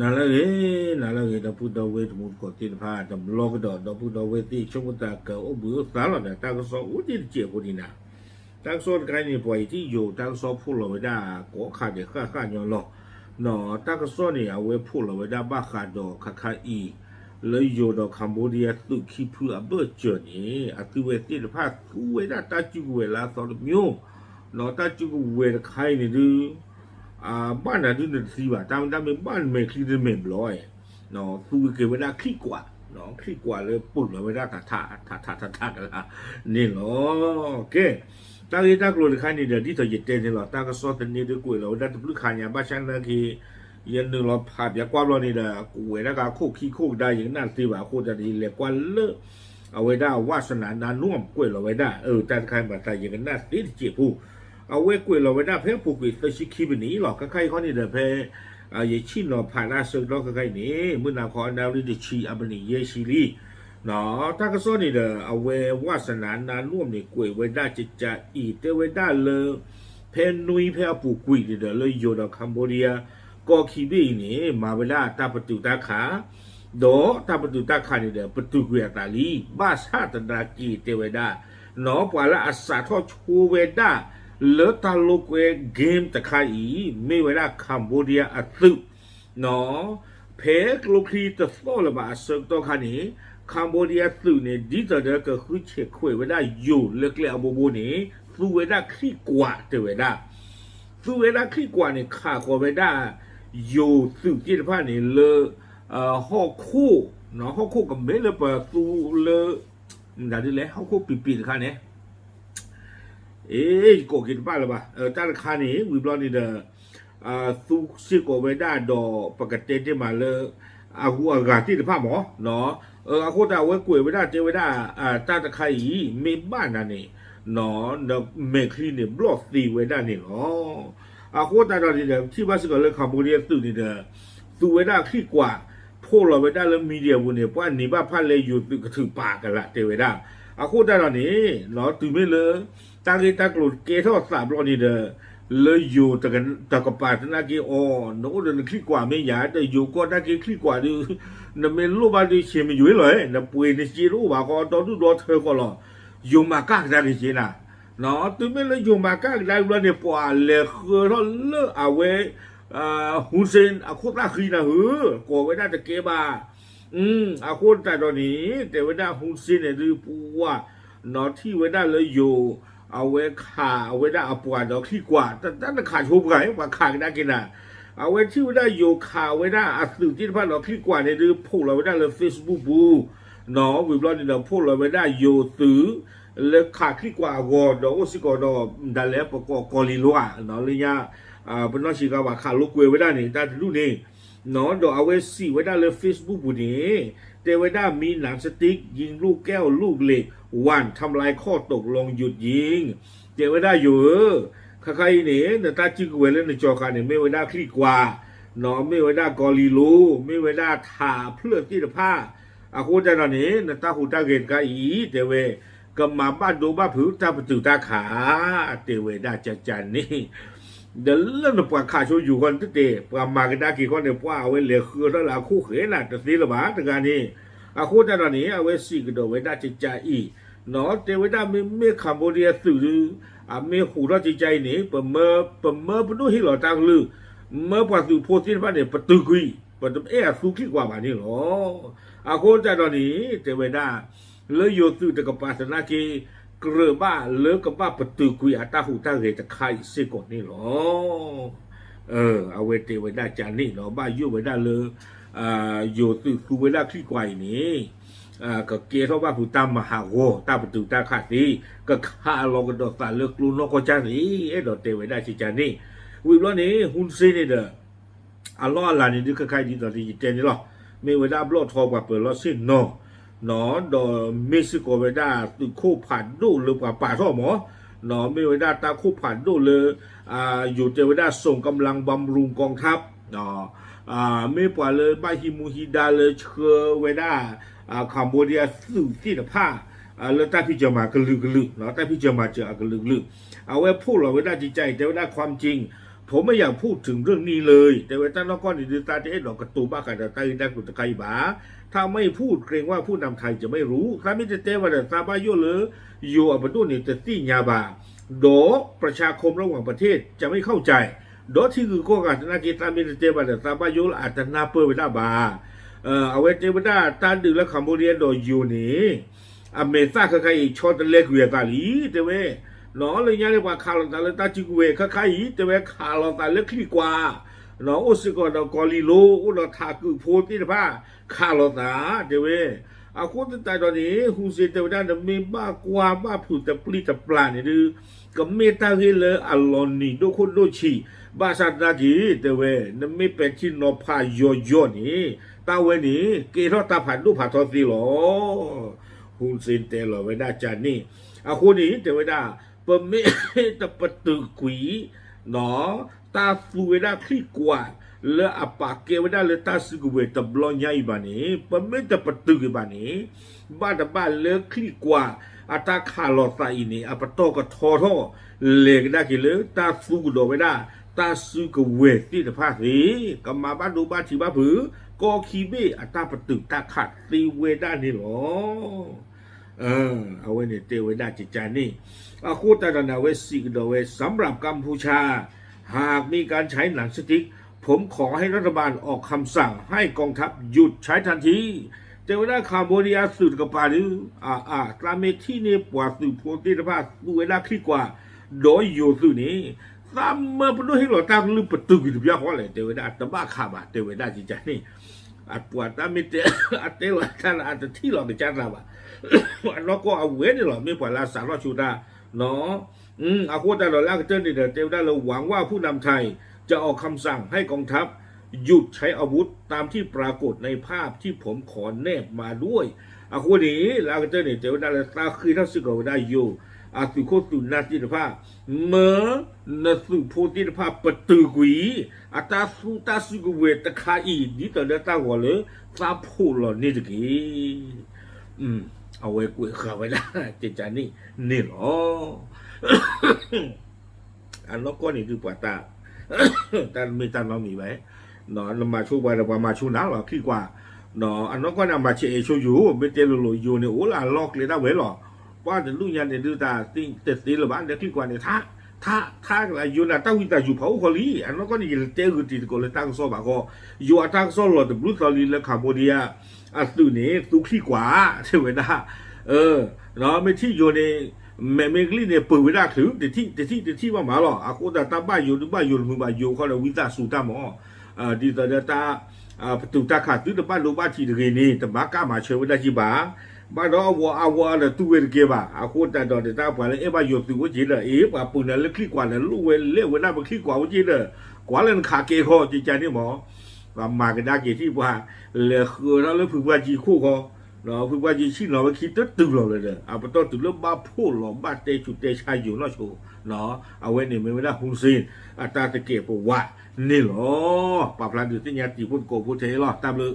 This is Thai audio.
နာလည်းရေနာလည်းရေတပူတော်ဝဲတမှုကိုတင်ဖာတဘလော့တော့တပူတော်ဝဲတိချုံတာကောဘူသာလာတာကဆောဦးတိကျေကိုဒီနာတာဆောကိုင်းနေပွေတိယိုတာဆောဖူလောဝဒါကိုခါတဲ့ခါခါညောလောနော်တာဆောနေအဝဲဖူလောဝဒါဘခါတော့ခခအီလေယိုတော့ကမ္ဘောဒီးယားသူခိဖူအဘချွနေအတူဝဲတိတဖာကူဝဲတာတချူဝဲလာသောမျိုးနော်တချူဝဲခိုင်းနေသူ ah bana tu de si ba tam tam me ban me khi de me lo ai no tu ke we da khi kwa no khi kwa le pu lo we da ka tha tha tha tha tha la ni lo ke ta ye ta klo le khan ni de di to ye te ni lo ta ka so te ni de ku lo da tu lu khan ya ba chan la ki ye nu lo pha bia kwa lo ni da ku we da ka khu khi khu da ye na ti ba khu da ni le kwa le အဝေဒဝါစနာနာနုံကွယ်လဝေဒအဲတတ်ခိုင်းပါတာယေကနတ်တိချေဘူး အဝဲကွေလောဝဒဖဲပုကွေသရှိခိပနီလောကခိုင်ခေါနေတယ်ဖဲအယချိလောဖာလာဆုလောကခိုင်နေမနာခေါ်နာလိတချီအပနီယေရှိလီနော်တကစောနေတယ်အဝဲဝါစနာနာလွမ်နေကွေဝဒချစ်ချာဤတေဝဒလေဖဲနွိဖဲပုကွေတယ်လေယောဒကမ္ဘောဒီးယားကော်ခီပိနေမာဗလာတပတုတခါဒေါ်တပတုတခါနေတဲ့ပတုကွေတာလီဘာသာတနာကီတေဝဒနောပွာလာအစာထောချူဝေဒာ လောတာလောကွဲဂိမ်းတခိုင်မေဝရာကမ္ဘောဒီးယားအသုနော်ဖဲကလုခီတသောလမအစတော့ခါနေကမ္ဘောဒီးယားသူနေဒီတတဲ့ကခုချေခွေဝဒါယိုလက်လေအဘဘိုနေသူဝဒါခရီကွာတဝဒါသူဝဒါခရီကွာနေခါကောဝဒါယိုသူကြည့်ဖာနေလေအဟောခိုနော်ဟောခိုကမဲလပသူလေဒါဒီလေဟောခိုပီပီခါနေ 에이 거기 빨라봐 어 다른 칸이 위블런이다 아 수시 거베다 더 바깥에 말을 아구 아가티 파 뭐? 너 어, 아고다 왜 꾸에베다 데베다 아 따다카이 메바나니 너 메크리니 블록 디웨다니 어 아고다 다리데 티바스가 레 캄보디아 뚜디데 두웨다 키과 ဖို့လော်ဝဲတာလေမီဒီယာဝင်ပွားနေပါဖတ်လေယူကထူပါကလာတေဝဲတာ အခုတက်တော့နေနော်သူမေလေတာဂီတက်ကလူကေသောစာဘလို့နေတယ်လေယူတကတကပါတနာကေအော်နိုးတယ်ခလိကွာမေညာတဲ့ယူကောတက်ကေခလိကွာဒီနမေလိုပါဒီရှင်မရွေးလေနပွေနေစီလိုပါကောတော်သူတော်ထဲကောလောယူမကကြတယ်ရှင်လားနော်သူမေလေယူမကကြတယ်လို့နေပွာလေခေရောလေအဝဲအာဟူစိန်အခုတခီနာဟူကိုဝဲတာတကေပါ อืมอาคุณแต่ตอนนี้แต่เวลาฮุนซินเนี่ยรือปูว่าเนาะที่เวลาเลยอยู่เอาไว้ขาเอาไว้ได้อาปวดเนาะที่กว่าแต่นั่นขาชุบไงว่าขาได้กินอะเอาไว้ที่เวลาอยู่ขาไว้ได้อัสื่อที่พันเนาะที่กว่าในรือพวกเราไว้ได้เลยเฟซบุ๊กบูเนาะวิบลอนเนี่ยพวกเราไว้ได้อยู่ตื้อแลยขาขี้กว่ากอดโอสิกอดดันแล้วประกอบกอลิลัวเนาะเลยเนี่ยอ่าเป็นนอชิกาว่าขาลูกเวไว้ได้นี่ได้ดูนี่ เนาะดอกเอาไว้สี่ไว้ได้เลยเฟซบุ๊กบุนี้ เตไว้ได้มีหนังสติ๊ก ยิงลูกแก้วลูกเหล็กวันทำลายข้อตกลงหยุดยิง เตไว้ได้อยู่เออใครเนี่ยแต่ตาจิ้งเวลในจอการเนี่ยไม่ไว้ได้คลี่กว่าเนาะไม่ไว้ได้กอลีลูไม่ไว้ได้ถาเพื่อที่จะผ้าอาคูจะนอนนี้นตาหูตาเกตกาอีเตเวก็มาบ้านดูบ้านผิวตาประตูตาขาเตเวได้จันนี่ de le no pa kha cho yu kon te pa ma ga da ki kon ne pa we le khu da la khu khe la te si la ba ta ga ni a khu da da ni a we si ga do we da chi cha i no te we da me me cambodia su lu a me khu da chi cha i ni pa me pa me bu no hi lo ta lu me pa su pho si ba ne pa tu gui pa tu e a su ki kwa ba ni lo a khu da da ni te we da le yo su te ka pa sa na ki กระบ้าเลิกกับบ้าประตูกุยอาตาหูตาเรตะใคเสก่อนนี่หรอเออเอาเวเตไว้ได้จานนี่หรอบ้ายู่ไว้ได้เลยอ่าอยู่ตึกกูไว้ได้ขี้ไกวนี่อ่าก็เกียร์เาบ้าผู้ตามมหาโวตาประตูตาขาดนี่ก็ข้าลองกันดอกสารเลิอกลูนนก็จานี่เอ็ดอกเตไว้ได้จานนี่วิบล้อนี้หุ่นซีนี่เด้ออลลอฮ์ลานี่ดูคล้ายดีตอนดีเจนี่หรอไม่ไว้ได้บล็อกทอกว่าเปิดล้อซีนเนาะ หนอดอมิซิโกเวดาตุคู่ผ่านดูหรือป่าป่าท่อหมอหนอมิเวดาตาคู่ผ่านดูเลยอ่าอยู่เจเวดาส่งกำลังบำรุงกองทัพหนออ่าไม่ป่าเลยบาฮิมูฮิดาเลยเชอเวดาอ่าคัมโบเดียสู่ที่นผ้าอ่าเลยตาพิจามากระลึกกระลึกเนาะตาพิจามาเจอกระลึกกระลึกเอาไว้พูดเราเว้ได้จิตใจเต่ว่าความจริง ผมไม่อยากพูดถึงเรื่องนี้เลย แต่ว่าท่านนก็นี่ดูตาที่เอ็ดดอกกระตูบ้ากันแต่ไตดักตุตะไคบาถ้าไม่พูดเกรงว่าผู้นำไทยจะไม่รู้ถ้าม่จะเตว่าแต่ซาบายโยหรือโยอับดุนี่จะตีญาบาโดประชาคมระหว่างประเทศจะไม่เข้าใจโดที่คือก็การนาจิตามิเตว่าแต่ซาบายโยอาจจะนาเปอร์ไปได้บาเอ่อเอาไว้เวดาตาดึกและคัมโบเดียโดยูนีอเมซ่าคือใครชอตเล็กเวียกาลีเตเว နော်လေညာလေပါခါလောတာလေတာချီကူဝေခခိုင်တဝဲခါလောတာလက်ခလီကွာနော်အိုစကောတော့ကောလီလိုအိုတော့ထာကူဖိုတိတပါခါလောတာတဝဲအခုတတတော်နေဟူစီတဝဒနမေပါကွာပါဖူတပလီတပလာနေဒီကမေတာဟေလအလောနီဒိုခုဒိုချီဘာသာတကြီးတဝဲနမေပချီနောဖာယောယောနေတာဝဲနေကေတော့တာဖာဒုဖာတော်စီလောဟူစင်တဲလောဝဲဒါချာနေအခုနေတဝဲဒါ permite petukui no ta fuera klikwa le apake weda le ta sugwe te blonya ibani permite petukui bani bada ba le klikwa ata khalo sa ini apa to ko thoro le da ki le ta fugu do weda ta sugwe ti de pha si kama ba du ba chi ba phu ko khi be ata petuk ta khat ti weda ni lo เออตาอีนี่อะปะโตก็ทอทอเลกดากิเลตาฟูกุโดเวดาตาสุกเวติตะพาสีกะมาบาดูบาทีบาผือาปะตึกตาขัดตีเวดานี่หรอเออเอาไว้ในเตไว้ได้จิตใจนี่อาคูตาดนาเวสิกโดเวสำหรับกัมพูชา หากมีการใช้หนังสติ๊ก ผมขอให้รัฐบาลออกคำสั่งให้กองทัพหยุดใช้ทันทีเตวดาคาโบเดียสุดกับปาลืออ่าอ่าตราเมที่นี่ปวดสุดโพธิภาพดูเวลาคลิกว่า โดยโยสุนี้ซ้ำเมื่อปนุให้หลอตามลืมประตูกิจวิยาขอเลยเตวดาตบ้าขาบะเตวดาจิตใจนี่อัดปวดตามเมเตอัดเตวท่าอาจจะที่หลอกในจานเราอะ nó có ông quế này là mới phải là sản lo chủ ta nó อืมอาคูแต่เราแรกเจ้านี่เดี๋ยวเจ้าได้เราหวังว่าผู้นำไทยจะออกคำสั่งให้กองทัพหยุดใช้อาวุธตามที่ปรากฏในภาพที่ผมขอแนบมาด้วยอาคูนี้ล้วเจ้านี่เจ้าได้เราตาคือถ้าสึกเราได้อยู่อาสุโคตุนาจิตภาพเมื่อนสุโพธิภาพปตือกุยอาตาสุตาสุกเวตคาอีนี่ต่อเดือตาหัวเลยซาพูหล่อนี่ตะกี้อืม เอาไว้กุยข้าไว้ได้จิตใจนี่นี่หรอ อันนั้นก็นี่คือปวดตา แต่มีตาเรามีไว้เนาะเรามาช่วยไว้เรามาช่วยน้าหรอขี้กว่าเนาะอันนั้นก็นำมาเชยช่วยอยู่ไม่เจอหลุยอยู่เนี่ยโอ้ล่ะลอกเลยได้ไว้หรอว่าแต่ลูกยันเนี่ยดูตาติ้งเต็ดตีหรือบ้านเด็กขี้กว่าเนี่ยท่าท่าท่าอะไรอยู่นะตั้งวิตาอยู่เผาคนนี้อันนั้นก็ นี่เจอคือติดก็เลยตั้งโซบาก็อยู่ตั้งโซ่หลอดบลูตอลีและคาโบเดียอะตื่นนี่ตุขี้กว่าใช่ไหมนะเออเนาะไม่ที่อยู่ในแม่เมกลี่เนี่ยเปิดเวลาถือแต่ที่แต่ที่แต่ที่ว่าหมาหรออากูแต่ตาบ้านอยู่หรือบ้านอยู่มือบ้านอยู่เขาเลยวิตาสูตาหมออ่าดีแต่เดตาอ่าประตูตาขาดตื้อต่บ้านรู้บ้านที่ตะกี้นี่แต่บ้าก้ามาเชื่อว่าได้จีบ้า บ้านเราเอาวัวเอาวัวเดี๋ยตู้เวรเก็บอะอาคุแต่ดอนเดี๋ยวตาเลยเอ๊ะมาโยดตัวจีเด้อเอ๊ะาปุ่นเนี่ยเล็กขี้กว่าเนี่ยลูกเวรเลี้ยวเวรหน้ามันขี้กว่าจีเด้อกว่าเรื่องขาเกี่คอจีใจนี่หมอว่ามากันได้เกี่ยที่ว่าเลือกเราเลือกฝึกว่าจีคู่คอเราฝึกว่าจีชี้เราไปคิดตึ๊ดตึ๊ดเราเลยเด้อเอาไปต้อนตึ๊ดเรื่บ้าพูดหรอบ้าเตจุดเตะชายอยู่น่าชูเนาะเอาไว้เนี่ยไม่ได้หุ่นซีนอาตาตะเกียบว่านี่หรอปรับพลันอยู่ที่เนี่ยตีพุ่นโกพุ่นเทหรอตามเลย